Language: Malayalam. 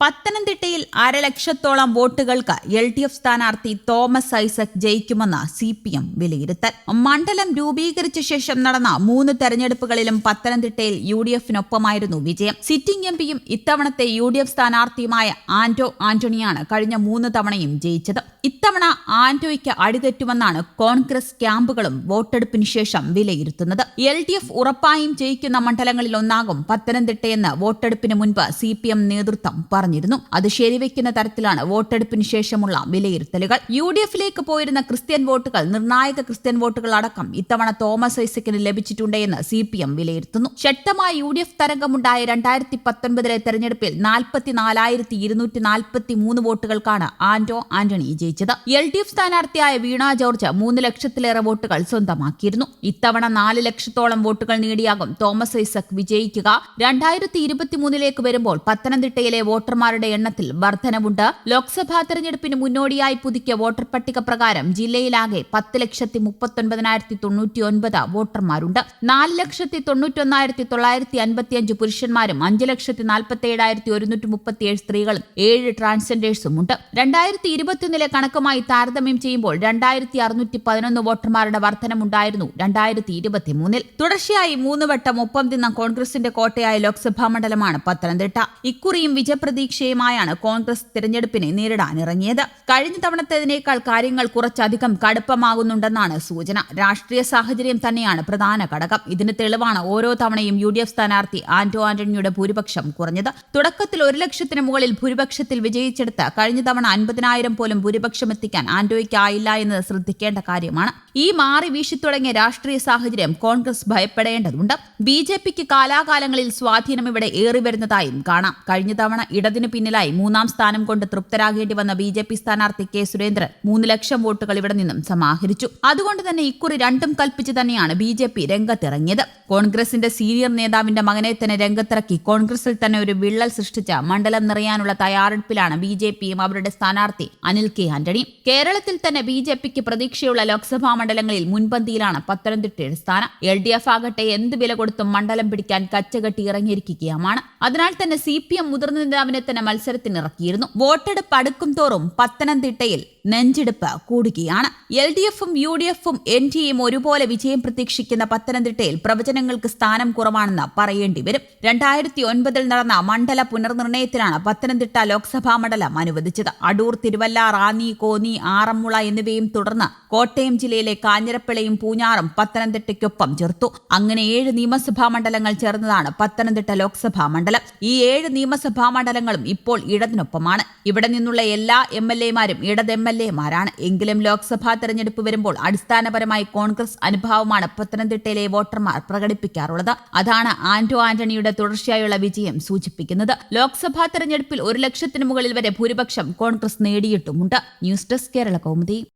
പത്തനംതിട്ടയിൽ അരലക്ഷത്തോളം വോട്ടുകൾക്ക് എൽ ഡി എഫ് സ്ഥാനാർത്ഥി തോമസ് ഐസക് ജയിക്കുമെന്ന് സി പി എം വിലയിരുത്തൽ. മണ്ഡലം രൂപീകരിച്ച ശേഷം നടന്ന മൂന്ന് തെരഞ്ഞെടുപ്പുകളിലും പത്തനംതിട്ടയിൽ യു ഡി എഫിനൊപ്പമായിരുന്നു വിജയം. സിറ്റിംഗ് എം പിയും ഇത്തവണത്തെ യു ഡി എഫ് സ്ഥാനാർത്ഥിയുമായ ആന്റോ ആന്റണിയാണ് കഴിഞ്ഞ മൂന്ന് തവണയും ജയിച്ചത്. ഇത്തവണ ആന്റോയ്ക്ക് അടിതെറ്റുമെന്നാണ് കോൺഗ്രസ് ക്യാമ്പുകളും വോട്ടെടുപ്പിന് ശേഷം വിലയിരുത്തുന്നത്. എൽ ഡി എഫ് ഉറപ്പായും ജയിക്കുന്ന മണ്ഡലങ്ങളിൽ ഒന്നാകും പത്തനംതിട്ടയെന്ന് വോട്ടെടുപ്പിന് മുൻപ് സി പി എം നേതൃത്വം പറഞ്ഞിരുന്നു. അത് ശരിവെക്കുന്ന തരത്തിലാണ് വോട്ടെടുപ്പിന് ശേഷമുള്ള വിലയിരുത്തലുകൾ. യു ഡി എഫിലേക്ക് പോയിരുന്ന ക്രിസ്ത്യൻ വോട്ടുകൾ നിർണായക ക്രിസ്ത്യൻ വോട്ടുകൾ അടക്കം ഇത്തവണ തോമസ് ഐസക്കിന് ലഭിച്ചിട്ടുണ്ടെന്ന് സി പി എം വിലയിരുത്തുന്നു. ശക്തമായ യു ഡി എഫ് തരംഗമുണ്ടായ രണ്ടായിരത്തി പത്തൊൻപതിലെ തെരഞ്ഞെടുപ്പിൽ നാൽപ്പത്തിനാലായിരത്തി ഇരുന്നൂറ്റി നാൽപ്പത്തി മൂന്ന് വോട്ടുകൾക്കാണ് ആന്റോ ആന്റണി ജയിച്ചത്. എൽ ഡി എഫ് സ്ഥാനാർത്ഥിയായ വീണ ജോർജ് മൂന്ന് ലക്ഷത്തിലേറെ വോട്ടുകൾ സ്വന്തമാക്കിയിരുന്നു. ഇത്തവണ നാല് ലക്ഷത്തോളം വോട്ടുകൾ നേടിയാകും തോമസ് ഐസക് വിജയിക്കുക. രണ്ടായിരത്തി ഇരുപത്തിമൂന്നിലേക്ക് വരുമ്പോൾ പത്തനംതിട്ടയിലെ വോട്ടർമാരുടെ എണ്ണത്തിൽ വർധനവുണ്ട്. ലോക്സഭാ തെരഞ്ഞെടുപ്പിന് മുന്നോടിയായി പുതുക്കിയ വോട്ടർ പട്ടിക പ്രകാരം ജില്ലയിലാകെ പത്ത് ലക്ഷത്തി മുപ്പത്തൊൻപതിനായിരത്തി തൊണ്ണൂറ്റി ഒൻപത് വോട്ടർമാരുണ്ട്. നാല് ലക്ഷത്തി തൊണ്ണൂറ്റൊന്നായിരത്തി തൊള്ളായിരത്തി അൻപത്തിയഞ്ച് പുരുഷന്മാരും അഞ്ച് ലക്ഷത്തി നാൽപ്പത്തി ഏഴായിരത്തി ഒരുന്നൂറ്റി മുപ്പത്തിയേഴ് സ്ത്രീകളും ഏഴ് ട്രാൻസ്ജെൻഡേഴ്സും ഉണ്ട്. രണ്ടായിരത്തി ഇരുപത്തിയൊന്നിലെ കണക്കുമായി താരതമ്യം ചെയ്യുമ്പോൾ രണ്ടായിരത്തി അറുന്നൂറ്റി പതിനൊന്ന് വോട്ടർമാരുടെ വർധനമുണ്ടായിരുന്നു രണ്ടായിരത്തി ഇരുപത്തിമൂന്നിൽ തുടർച്ചയായി മൂന്ന് വട്ടം ഒപ്പം തിന്ന കോൺഗ്രസിന്റെ കോട്ടയായ ലോക്സഭാ മണ്ഡലമാണ് പത്തനംതിട്ട. ഇക്കുറിയും വിജയപ്രതീക്ഷയുമായാണ് കോൺഗ്രസ് തിരഞ്ഞെടുപ്പിനെ നേരിടാനിറങ്ങിയത്. കഴിഞ്ഞ തവണത്തേതിനേക്കാൾ കാര്യങ്ങൾ കുറച്ചധികം കടുപ്പമാകുന്നുണ്ടെന്നാണ് സൂചന. രാഷ്ട്രീയ സാഹചര്യം തന്നെയാണ് പ്രധാന ഘടകം. ഇതിന് തെളിവാണ് ഓരോ തവണയും യു ഡി എഫ് സ്ഥാനാർത്ഥി ആന്റോ ആന്റണിയുടെ ഭൂരിപക്ഷം കുറഞ്ഞത്. തുടക്കത്തിൽ ഒരു ലക്ഷത്തിന് മുകളിൽ ഭൂരിപക്ഷത്തിൽ വിജയിച്ചെടുത്ത് കഴിഞ്ഞ തവണ അൻപതിനായിരം പോലും ഭൂരിപക്ഷം എത്തിക്കാൻ ആന്റോയ്ക്കായില്ല എന്നത് ശ്രദ്ധിക്കേണ്ട കാര്യമാണ്. ഈ മാറി വീശി തുടങ്ങിയ രാഷ്ട്രീയ സാഹചര്യം കോൺഗ്രസ് ഭയപ്പെടേണ്ടതുണ്ട്. ബി ജെ പിക്ക് കാലാകാലങ്ങളിൽ സ്വാധീനം ഇവിടെ ഏറി വരുന്നതായും കാണാം. കഴിഞ്ഞ തവണ ഇടതിനു പിന്നിലായി മൂന്നാം സ്ഥാനം കൊണ്ട് തൃപ്തരാകേണ്ടി വന്ന ബി ജെ പി സ്ഥാനാർത്ഥി കെ സുരേന്ദ്രൻ മൂന്ന് ലക്ഷം വോട്ടുകൾ ഇവിടെ നിന്നും സമാഹരിച്ചു. അതുകൊണ്ട് തന്നെ ഇക്കുറി രണ്ടും കൽപ്പിച്ച് തന്നെയാണ് ബി ജെ പി രംഗത്തിറങ്ങിയത്. കോൺഗ്രസിന്റെ സീനിയർ നേതാവിന്റെ മകനെ തന്നെ രംഗത്തിറക്കി കോൺഗ്രസിൽ തന്നെ ഒരു വിള്ളൽ സൃഷ്ടിച്ച മണ്ഡലം നിറയാനുള്ള തയ്യാറെടുപ്പിലാണ് ബി ജെ പിയും അവരുടെ സ്ഥാനാർത്ഥി അനിൽ കെ ആന്റണി. കേരളത്തിൽ തന്നെ ബി ജെ പിക്ക് പ്രതീക്ഷയുള്ള ലോക്സഭാ മണ്ഡലങ്ങളിൽ മുൻപന്തിയിലാണ് പത്തനംതിട്ടയുടെ സ്ഥാനം. എൽ ഡി എഫ് ആകട്ടെ എന്ത് വില കൊടുത്തും മണ്ഡലം പിടിക്കാൻ കച്ചകെട്ടി ഇറങ്ങിയിരിക്കുകയുമാണ്. അതിനാൽ തന്നെ സി പി എം മുതിർന്ന നേതാവിനെ തന്നെ മത്സരത്തിനിറക്കിയിരുന്നു. വോട്ടെടുപ്പ് അടുക്കും തോറും പത്തനംതിട്ടയിൽ നെഞ്ചെടുപ്പ് കൂടുകയാണ്. എൽ ഡി എഫും യു ഡി എഫും എൻ ഡി എയും ഒരുപോലെ വിജയം പ്രതീക്ഷിക്കുന്ന പത്തനംതിട്ടയിൽ പ്രവചനങ്ങൾക്ക് സ്ഥാനം കുറവാണെന്ന് പറയേണ്ടി വരും. രണ്ടായിരത്തി ഒൻപതിൽ നടന്ന മണ്ഡല പുനർനിർണയത്തിലാണ് പത്തനംതിട്ട ലോക്സഭാ മണ്ഡലം അനുവദിച്ചത്. അടൂർ തിരുവല്ല റാന്നി കോന്നി ആറന്മുള എന്നിവയും തുടർന്ന് കോട്ടയം ജില്ലയിലെ കാഞ്ഞിരപ്പിളയും പൂഞ്ഞാറും പത്തനംതിട്ടയ്ക്കൊപ്പം ചേർത്തു. അങ്ങനെ ഏഴ് നിയമസഭാ മണ്ഡലങ്ങൾ ചേർന്നതാണ് പത്തനംതിട്ട ലോക്സഭാ മണ്ഡലം. ഈ ഏഴ് നിയമസഭാ മണ്ഡലങ്ങളും ഇപ്പോൾ ഇടതിനൊപ്പമാണ്. ഇവിടെ നിന്നുള്ള എല്ലാ എം എൽ എമാരും ഇടത് എം എൽ എങ്കിലും ലോക്സഭാ തെരഞ്ഞെടുപ്പ് വരുമ്പോൾ അടിസ്ഥാനപരമായി കോൺഗ്രസ് അനുഭാവമാണ് പത്തനംതിട്ടയിലെ വോട്ടർമാർ പ്രകടിപ്പിക്കാറുള്ളത്. അതാണ് ആന്റോ ആന്റണിയുടെ തുടർച്ചയായുള്ള വിജയം സൂചിപ്പിക്കുന്നത്. ലോക്സഭാ തെരഞ്ഞെടുപ്പിൽ ഒരു ലക്ഷത്തിന് മുകളിൽ വരെ ഭൂരിപക്ഷം Congress നേടിയിട്ടുമുണ്ട്. News desk Kerala Kaumudi.